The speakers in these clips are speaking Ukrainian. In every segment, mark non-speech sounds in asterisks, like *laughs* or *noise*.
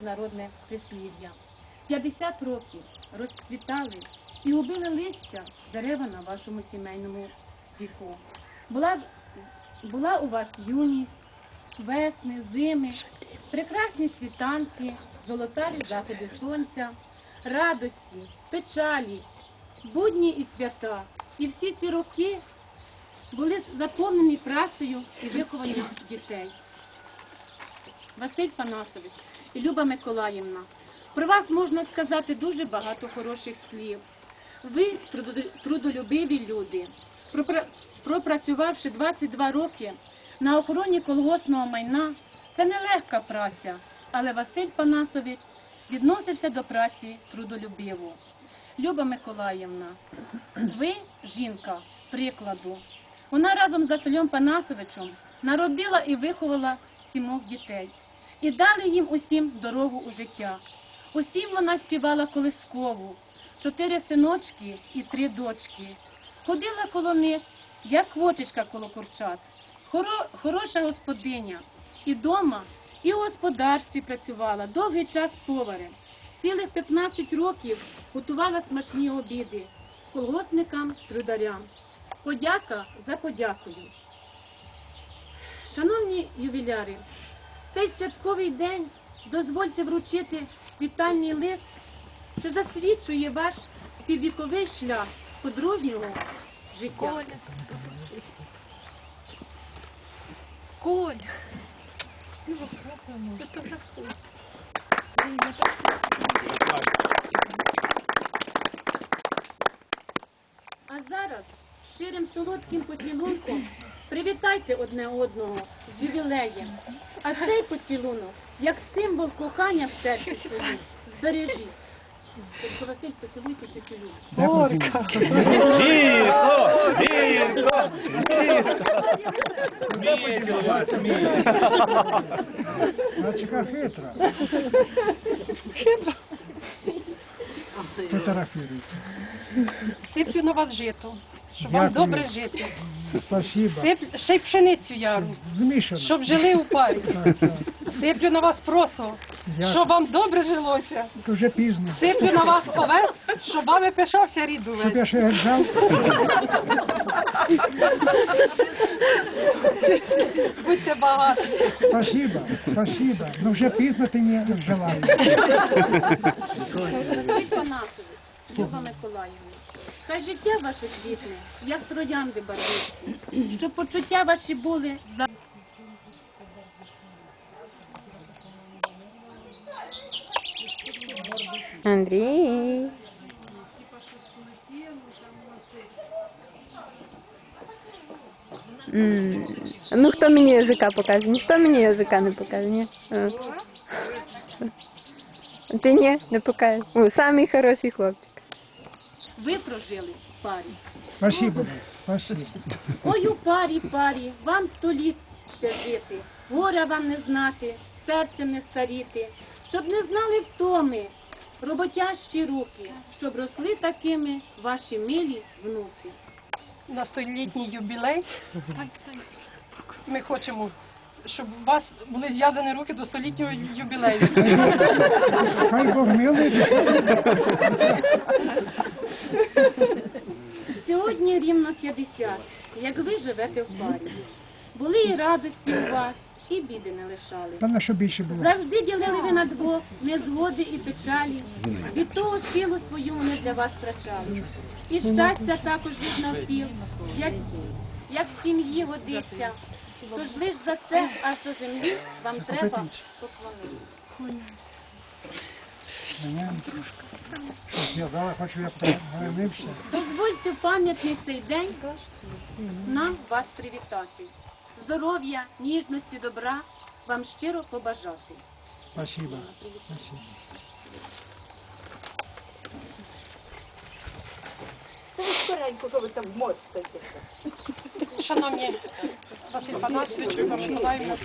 народне прислів'я. 50 років розцвітали і убили листя дерева на вашому сімейному віку. Була, була у вас юність, весни, зими, прекрасні світанки, золотаві заходи сонця, радості, печалі, будні і свята. І всі ці роки були заповнені працею і вихованням дітей. Василь Панасович Люба Миколаївна, про вас можна сказати дуже багато хороших слів. Ви трудолюбиві люди, пропрацювавши 22 роки на охороні колгоспного майна, це нелегка праця, але Василь Панасович відносився до праці трудолюбиво. Люба Миколаївна, ви жінка прикладу. Вона разом з Василем Панасовичем народила і виховала сімох дітей і дали їм усім дорогу у життя. Усім вона співала колискову, чотири синочки і три дочки. Ходила коло них, як квочечка коло курчат. Хоро, хороша господиня. І дома, і у господарстві працювала, довгий час поварем. Цілих 15 років готувала смачні обіди колгоспникам, трударям. Подяка за подякою. Шановні ювіляри, в цей святковий день дозвольте вручити вітальний лист, що засвідчує ваш піввіковий шлях подружнього життя. Коль. А зараз щирим солодким поцілунком привітайте одне одного з ювілеєм. А цей поцілунок, як символ кохання в серці своїм, збережіть. Тобто, Василь, поцілуйте поцілунок. Горка. Тихо, тихо, тихо. Медленно, Мальчика хитра. Фотографируйте. Сиплю на вас жито, щоб вам Дякую. добре жити. Спасибо. Сиплю, ще й пшеницю яру, Змішано. щоб жили у парі. Так, так. Сиплю на вас просо, Дякую. щоб вам добре жилося. Дуже пізно. Сиплю на вас овес, щоб вами пишався рід Щоб увесь. я ще ржав. Будьте багаті. Спасибо, спасибо. Ну вже пізно ти не желаєш. Панасович, Люба Миколаївна, хай життя ваше квітне, як троянди барвисті, щоб почуття ваші були за Андрій. Ну хто мені язика покаже? Ніхто мені язика не покаже, ні? Ти ні, не покажеш. Самий хороший хлопчик. Ви прожили в парі. Спасибо, спасибо. Ой, у парі, парі, вам сто літ ще жити, горя вам не знати, серцем не старіти, щоб не знали втоми, роботящі руки, щоб росли такими ваші милі внуки. На столітній юбілей ми хочемо, щоб у вас були зв'язані руки до столітнього юбілею. Хай Бог милий. Сьогодні рівно 50, як ви живете в парі. Були і радості у вас, і біди не лишали. Та на що більше було? Завжди ділили ви на двох незгоди і печалі. Від того силу свою вони для вас втрачали. І щастя також їх навпіл, як, як в сім'ї годиться. Тож лиш за це аж до землі вам треба поклонити. Дозвольте пам'ятний цей день нам вас привітати. Здоров'я, ніжності, добра вам щиро побажати. Спасибо. Спасибо. Шановні Василь Панасович, Миколаївна,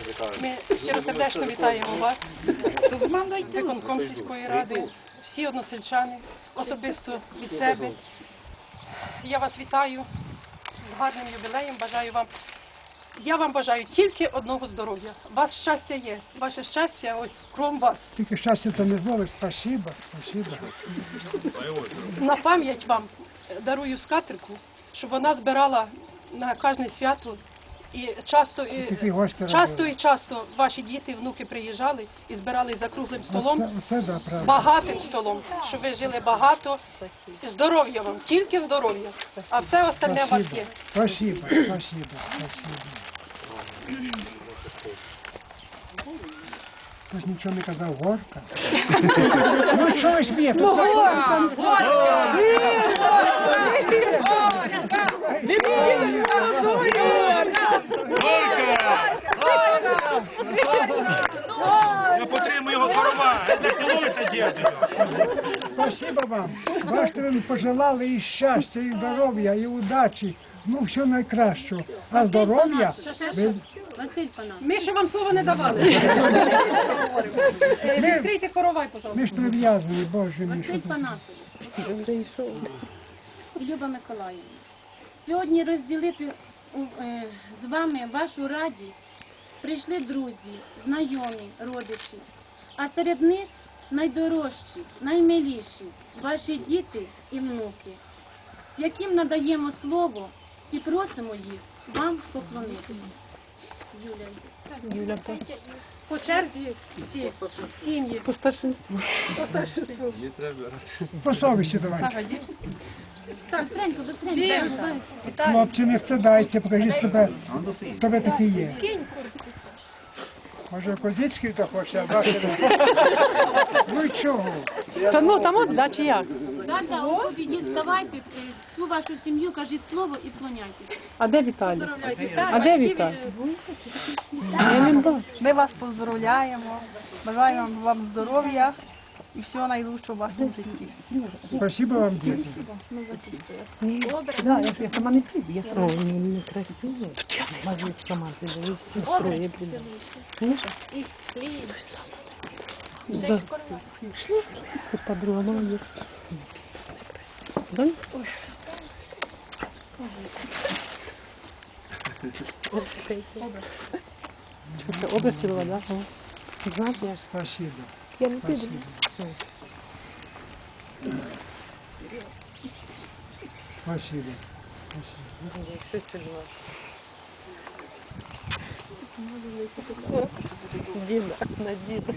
ми щиро сердечно вітаємо вас, виконком сільської ради, всі односельчани, особисто від себе. Я вас вітаю з гарним юбілеєм, бажаю вам Я вам бажаю тільки одного здоров'я. Вас щастя є. Ваше щастя ось кром вас. Тільки щастя то не зловиш. Спасибо, спасибо. На пам'ять вам дарую скатерку, щоб вона збирала на кожне свято. І часто, і, часто і часто ваші діти, внуки приїжджали і збирали за круглим столом, оце да, багатим столом, щоб ви жили багато. Здоров'я вам, тільки здоров'я. А все остальне у вас є. Спасибо, спасибо, спасибо. Хтось нічого не казав, горка. Ну що ви смієте? Я потримую його корова. Це цілуйся, дядю. Спасибо вам. Бачите, ви пожелали і щастя, і здоров'я, і удачі. Ну, все найкращого. А здоров'я ви Василь Панас. Ми ще вам слова не давали. Е, Відкрийте коровай, пожалуйста. ми ж прив'язані, Боже мій. що Василь. Панасович. Люба Миколаївна. Сьогодні розділити е, з вами вашу радість прийшли друзі, знайомі, родичі. А серед них найдорожчі, наймиліші ваші діти і внуки, яким надаємо слово і просимо їх вам поклонитися. Юля. По черзі всі сім'ї. По старшинству. По совісті давайте. Так, Френько, быстренько. Хлопці, не встидайте, покажіть себе, хто ви такі є. Може, Козицький то хоче, а ваші не. *laughs* Ну і чого? Та ну, там от, да, чи як? Так, так, от ідіть, вставайте, е, всю вашу сім'ю, кажіть слово і вклоняйтесь. А де Віталій? Поздравляйте. А де Віталій? Ми вас поздравляємо, бажаємо вам здоров'я і всього найкращого в вашому житті. Спасибо вам, діти. Да, я, я сама не приду, я сама. Ой, не, не красиво. Могу сама приду, все строе приду. Конечно? Да. Ты подруга молодец. Да? Что-то область была, да? О. Знаете, Спасибо. Я не приду. Спасибо. Дида, на Дида.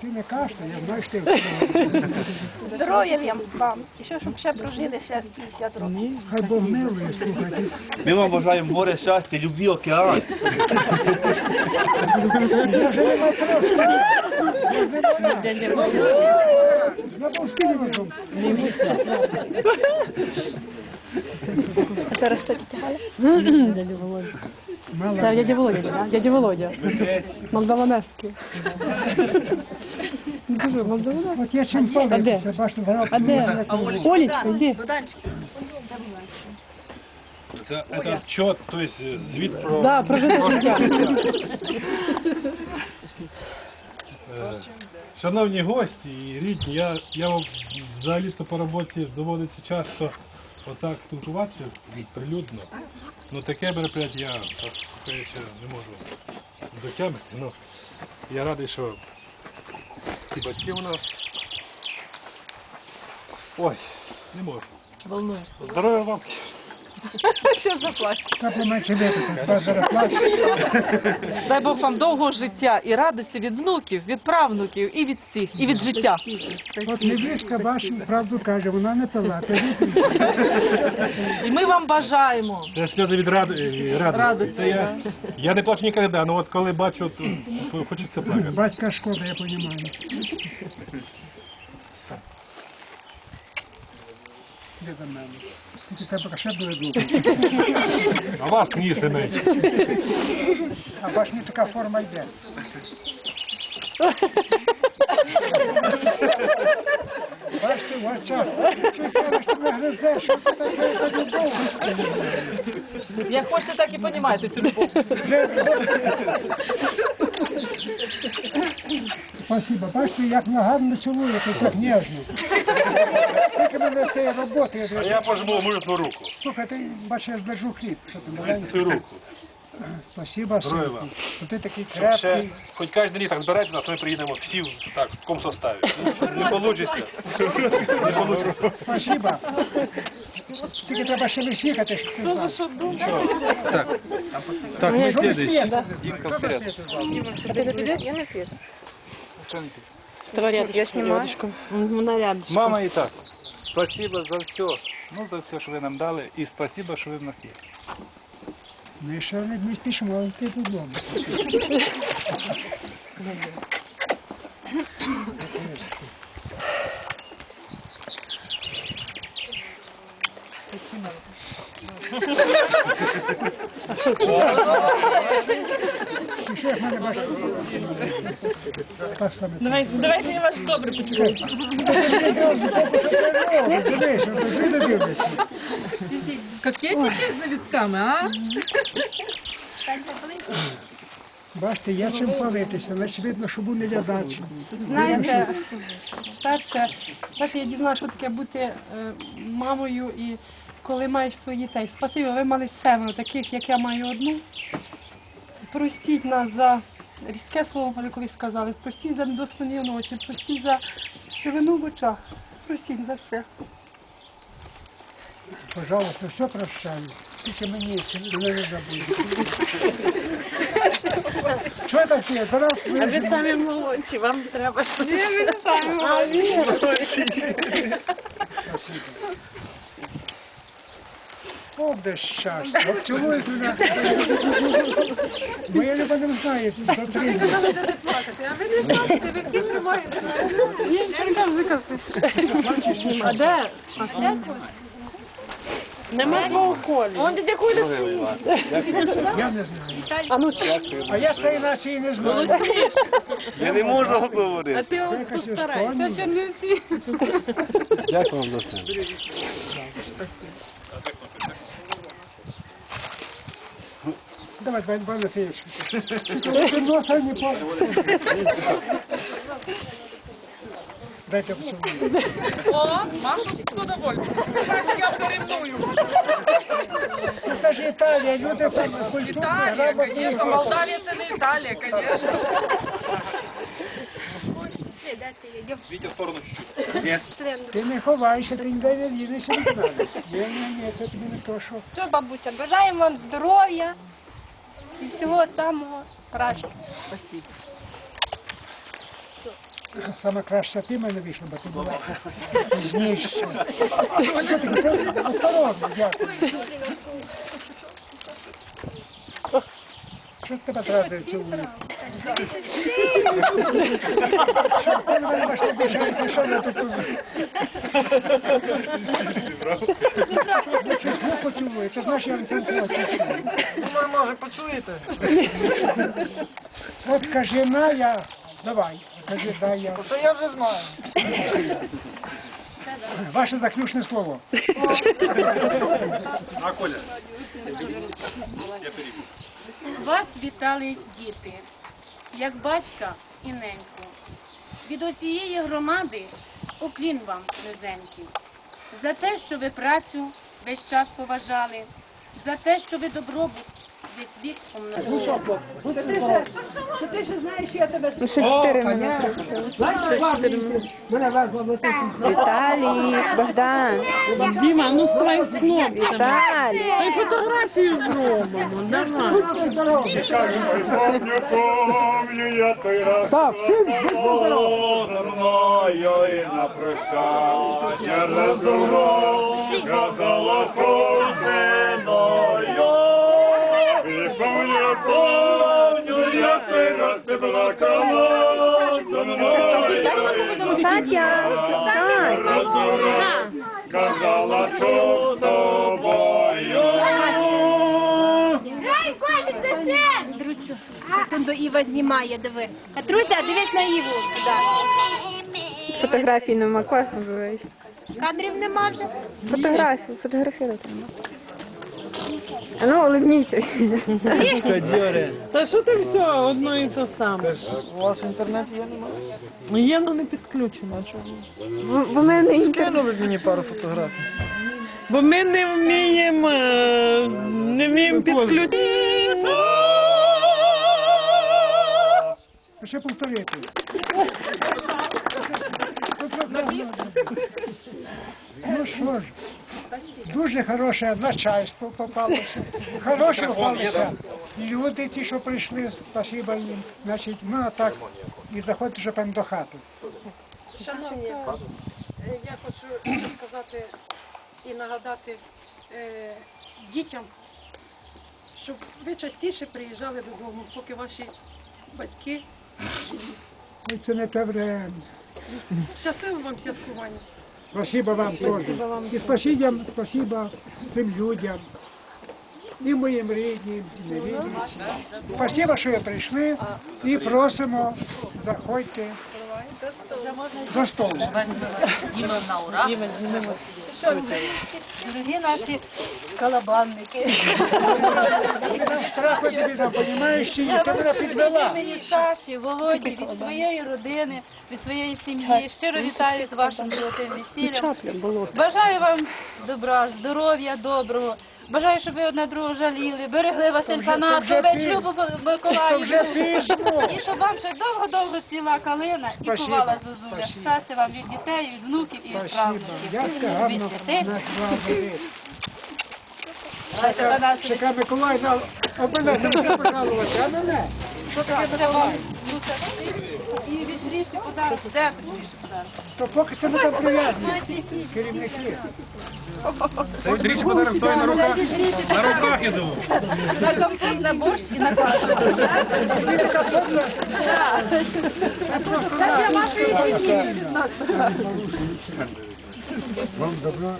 Ти не кашляй, я знаю, що ти встала. Здоров'я вам і ще, щоб ще прожили ще 50 років. Хай Бог милує, слухайте. Ми вам бажаємо море щастя, любві, океан. Може, нема просто. Забув скинути. Это растет Дядя Володя. Мала. дядя Володя, да? Дядя Володя. Молдаванецький. Дуже молдаванецький. От я чим А де? пам'ятаю, бачите, зараз А де? Олечка, йди. Це, це отчет, то есть звіт про... Да, про Шановні гості і рідні, я, я вам взагалі-то по роботі доводиться часто отак спілкуватися прилюдно. Ну таке мероприятие я ще не можу дотягнути. Ну, я радий, що і батьки у нас. Ой, не можу. Здоров'я вам. Та поменше випити, та зараз плачу. Дай Бог вам довгого життя і радості від внуків, від правнуків і від всіх, і від життя. От невістка вашу правду каже, вона не пила. І ми вам бажаємо. Це сльози від ради, е, радості. Це я, я не плачу ніколи, ну от коли бачу, то хочеться плакати. батька шкода, я розумію. Де до мене? Тільки треба ще буде довго. А вас ніжне менше. А бач, не така форма йде. Бачите, у вас час. Чого кажеш, що не гризеш, що це таке за любов? Як хочете, так і понімаєте цю любов. Вже- Спасибо. Бачите, як нагарно цілуєте, так ніжно. Скільки мене цієї роботи, А я пожму мирну руку. Слухай, ти бачиш, я держу хліб. Що ти Цю маленький? руку. Спасибо, Здоров'я вам. Що ти такий крепкий. хоч кожен рік так збирайте нас, ми приїдемо всі в- так, в комсоставі. Ну, Не получиться. Спасибо. Тільки треба ще висіхати, щоб ти знав. Так, так, ми Що ви слідуючі. смієте? Дімка вперед. Я снимаю. Ну, наряд. Мама і так. Спасибо за все. Ну, за все, що ви нам дали, і спасибо, що ви в нас є. Ми ще не не спішимо йти додому. І Давай, давайте я вас добре почекаю. З завітками, а? Бачите, є чим палитися, значить видно, що був не глядач. Знаєте, перше, перше я дізналася, що таке бути е, мамою і коли маєш своїх дітей. Спасибо, ви мали семеро, таких, як я маю одну. Простіть нас за різке слово, може, колись сказали. Простіть за недоспані ночі, простіть за сивину в очах. Простіть за все. Пожалуйста, все прощаю. Тільки мені не забудь. Що таке? Зараз ви... А ви самі молодші, вам треба. О, де щастя. От цілують мене. Моя люба не знає, дотримує. А де? Нема твого колі. Я не знаю. А я цієї нації не знаю. Я не можу говорити. Ти Це якась Естонія. Дякую вам за все. Давай, Вань Валентинович. Ти носа не. Дайте поцілую. О, мамо, задовольно. Я переймую. Ну, Це ж Італія, люди там культурні, Італія, звісно, Молдавія це не Італія, звісно. Вітя в сторону чуть-чуть. Ти не ховайся, ти ніде не лізеш від мене. Ні, ні, ні, це тобі не то, що... Що, бабуся, бажаємо вам здоров'я і всього самого кращого. Саме краще ти мене вийшла, бо ти була пізніше. Осторожно, дякую. Що тебе треба цілує? Може, почуєте? От кажи на я, давай, кажи да я. Це я вже знаю. Ваше заключне слово. А, Коля? Вас вітали діти, як батька і неньку. Від усієї громади уклін вам, низенький, за те, що ви працю весь час поважали, за те, що ви добробут весь вік помножили. Віталій, Богдан, Діма, ну ставай в кнопку. Віталій. Та й фотографію зробимо, давай. помню я той раз. Так, мною і на прощання разумно казала кожною. І помню, помню я той раз плакала зо мною. Катя, встань. Казала, що з тобою. Дручу, це до Іва знімає, диви. Катруся, дивись на Іву. Фотографії нема, класно буваєш. Кадрів нема вже. Фотографії, фотографувати нема. А ну, улыбнитесь. Та що ти все, одно і те саме. У вас інтернет є, немає? Є, але не підключено. Чому? Бо бо в мене інтернет. Кинули мені пару фотографій. Бо ми не вміємо, е, не вміємо підключити. Ще повторити. Ну що ж, дуже хороше начальство попалося. Хороші попалися люди, ті, що прийшли, спасибо їм. Значить, ну а так, і заходьте вже певно до хати. Шановні, е, я хочу сказати і нагадати е, дітям, щоб ви частіше приїжджали додому, поки ваші батьки. Це не те время. Щасливо вам святкування. Спасибо вам теж. І спасибо, спасибо тим людям, і моїм рідним, і не рідним. Спасибо, що ви прийшли і просимо, заходьте до столу. Дорогі наші колобанники. Страху тобі там, понімаєш, чи ні? Ти мене підвела. Імені Саші, Володі, від своєї родини, від своєї сім'ї. Щиро вітаю з вашим золотим весіллям. Бажаю вам добра, здоров'я, доброго. Бажаю, щоб ви одне другого жаліли, берегли вас вже- то інфанату, вже любу Миколаївну. І щоб вам ще довго-довго ціла калина і Спасибо. кувала зозуля. Щастя вам від дітей, від внуків і від правнуків. Від дітей. Чекай, Миколаївна, а мене не пожалувати, а мене? Що таке І від гріші подарок. Де гріші подарок? То поки це там прив'язані, керівники. Це дріч подарок той на руках. На руках іду. На компот, на борщ і на кашу. Це для вашої сім'ї. Вам добро.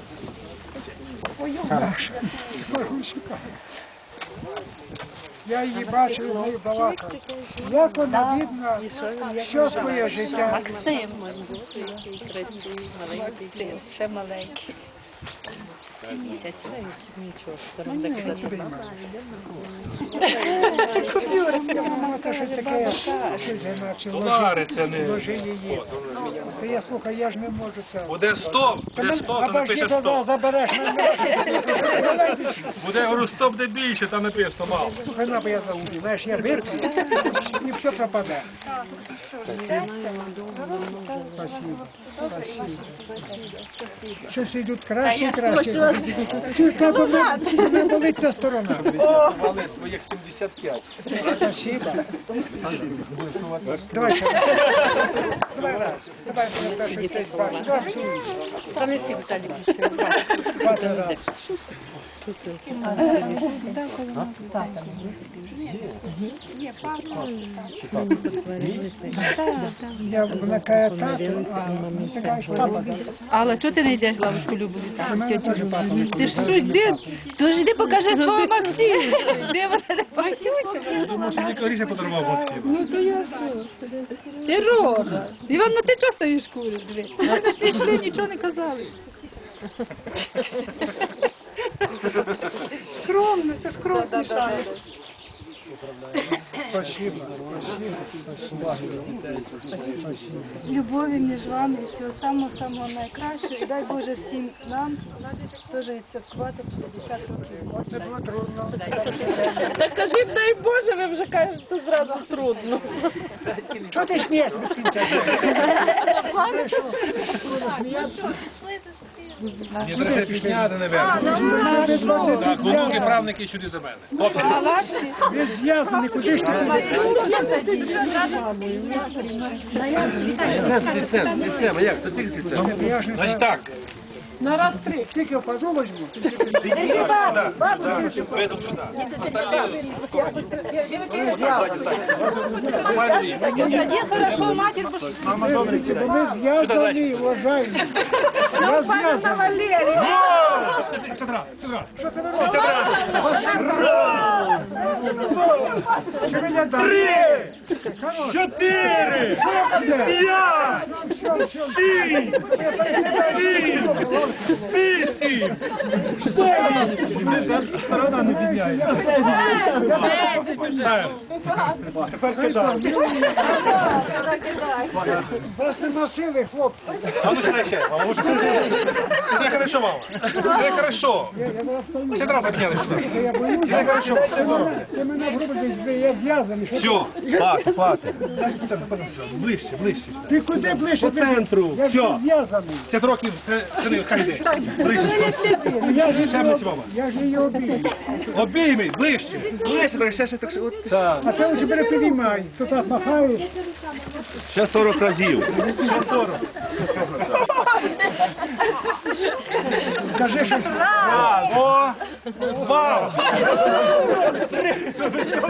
Хорошо. Марусика. Я її бачив, з нею балакав. Як вона бідна, що своє життя. Максим. Ще маленький. Ну, це щось таке, щось іначе Долари це не- ложи її. Та я, слухай, я ж не можу це. Буде 100, Та буде мен- 100, а то бачиш, напише то 100. забереш мене. Буде, говорю, 100 буде більше, там написано мало. Слухай, на, бо я заумію. Знаєш, я вип'ю, і все пропаде. Спасибо. Спасибо. Щось йдуть краще краще. Чуєш, треба не- не болить ця сторона. Мали своїх 75. Спасибо. Давай ще. Давай раз. Давай мене перший цей бачиш. Два всі. Два раз. Я вона каже тату, а ти кажеш папа. Алла, чого ти не йдеш бабушку Любу У вітати? мене теж папа. Ти ж що, йди? То ж йди покажи свого Максиму. Де вона подарував. Ну то я що? Ти рожа. Іван, ну ти чого стоїш куриш? Диви. Ми ж пішли, нічого не казали. Скромно, це скромно. Спасибо. Спасибо. любові між вами, всього самого-самого найкращого. І дай Боже всім нам теж відсвяткувати 50 років. Це було трудно. Так кажіть, дай Боже, ви вже кажете, що зразу трудно. Що ти смієшся? Трудно сміятися? Мені треба підняти наверх. Так, онуки, правники сюди до мене. Хлопці, Ви зв'язані, куди ж ти? Я ж не значить так. На раз три. Тільки впаду возьму. Веду сюди. Нормально їй. Тоді хорошо, матір, бо Мама добренька, бо ми зв'язані, уважаємо. Я зв'язаний. Сюди, сюди. Що ти робиш? Хорош. Чотири! П'ять! Шість! Сім! Вісім! Сторона не підняє. Тепер кидай. Вас не носили, хлопці. А ну сюди ще, мама, лучше. Це хорошо, мама. Це хорошо. Все одно підняли. Це хорошо, все добре. Я зв'язаний. Все, хватит, хватит. Ближче, ближче. Ти куди ближче? По центру. Я Все. зв'язаний. 50 років, це, це хай йде. Ближче. Ну, Я ж Ще її ближче, мама. я ж її обійму. Обійми, ближче. Ближче, так, ще, ще так, от. Так. А це вже бере підіймай. Тут так махає. Ще 40 разів. Ще 40. Скажи щось. Браво! Два!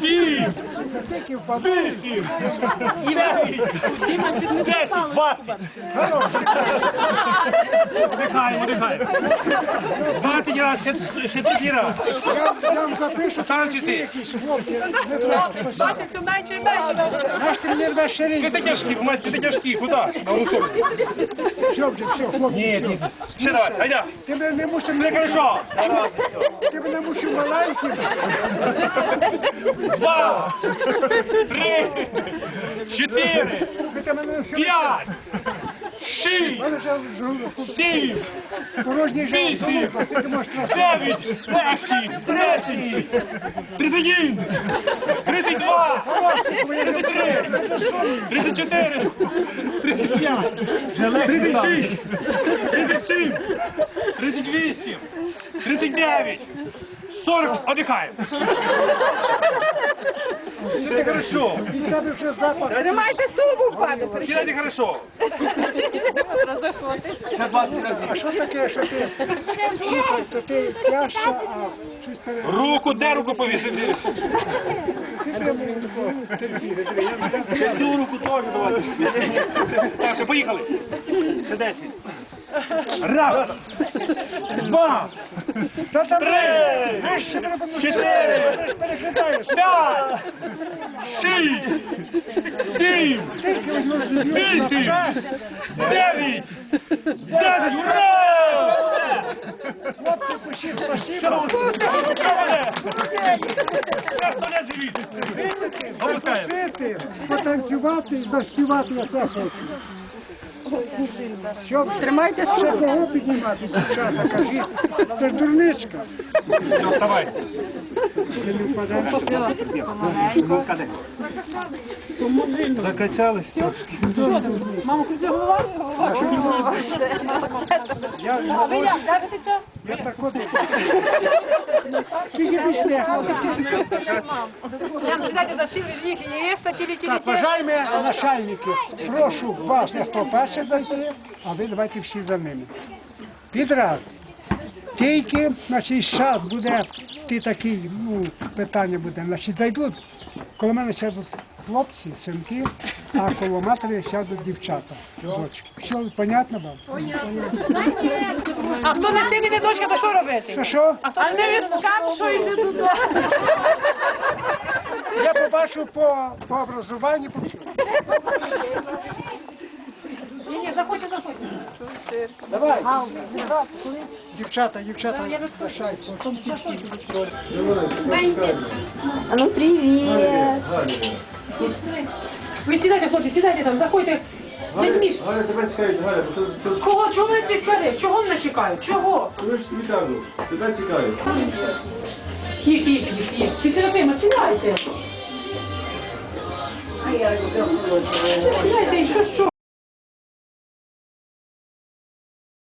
Сім! Вісім! Дев'ять! Десять! Двадцять! Дихаємо, дихаємо. Двадцять раз, ще, ще тоді раз. Я, я вам запишу, Танчити. якісь хлопці. Не треба писати. Наш ти мені рвеш Чи ширинку. тяжкі, мать, чи ти тяжкі, куди? А ну? Все вже, все, хлопці. Ні, все. ні. Ще давай, гайда. Ти мене не мусив Не хорошо. Ти мене мусив маленьким. Два, три, чотири, п'ять, шість, сім, вісім, дев'ять, десять, тридцять, тридцять один, тридцять два, тридцять три, тридцять чотири, тридцять п'ять, тридцять шість, тридцять сім, тридцять вісім, тридцять дев'ять, сорок, одихаємо. Все хорошо. Тримайте стулбу, пане. Сідайте хорошо. Ще 20 А разів. що таке, що ти то ти тяжко, а щось пере... Руку, де руку повісив? Ти прямо терпіли. Я не дам. Цю руку теж давайте. Так, все, поїхали. Ще 10. Раз, два, Та там три, Знаєш, що треба ну, чотири, ти ж переглядаєш. п'ять, шість, сім, вісім, дев'ять, десять. Ура! Хлопці, пишіть, спасибо. Що мене? Я столет живіть. Опускаємо. Жити, потанцювати і заспівати, як я хочу. Що, тримайте кого піднімати, дівчата, кажіть. Це ж дурничка. Все, вставай. Ти не впадеш. Закачались трошки. Я, я так от. Тільки після. Так, вважаємо начальники, прошу вас, я хто перший зайти, а ви давайте всі за ними. Підраз. Тільки, значить, час буде, ти такий, ну, питання буде, значить, зайдуть, коло мене сядуть хлопці, синки, а коло матері сядуть дівчата, дочки. Все, понятно вам? А хто не сині, не дочка, то що робити? Що, що? А не відкат, що йде туди. Я побачу по, по образуванню, по всьому. Ні, ні, заходьте, заходьте. Давай. Дівчата, дівчата, лишайте. А ну привіт. Ви сідайте, хлопці, сідайте там, заходьте. Не сміш. Галя, тебе чекають, Галя, то- то- Кого? Чого не чекали? Чого не чекають? Чого? Коли ж тобі тебе чекають. Їж, їж, їж, їж. Ти терапима, сідайте. Сідайте, і що, що?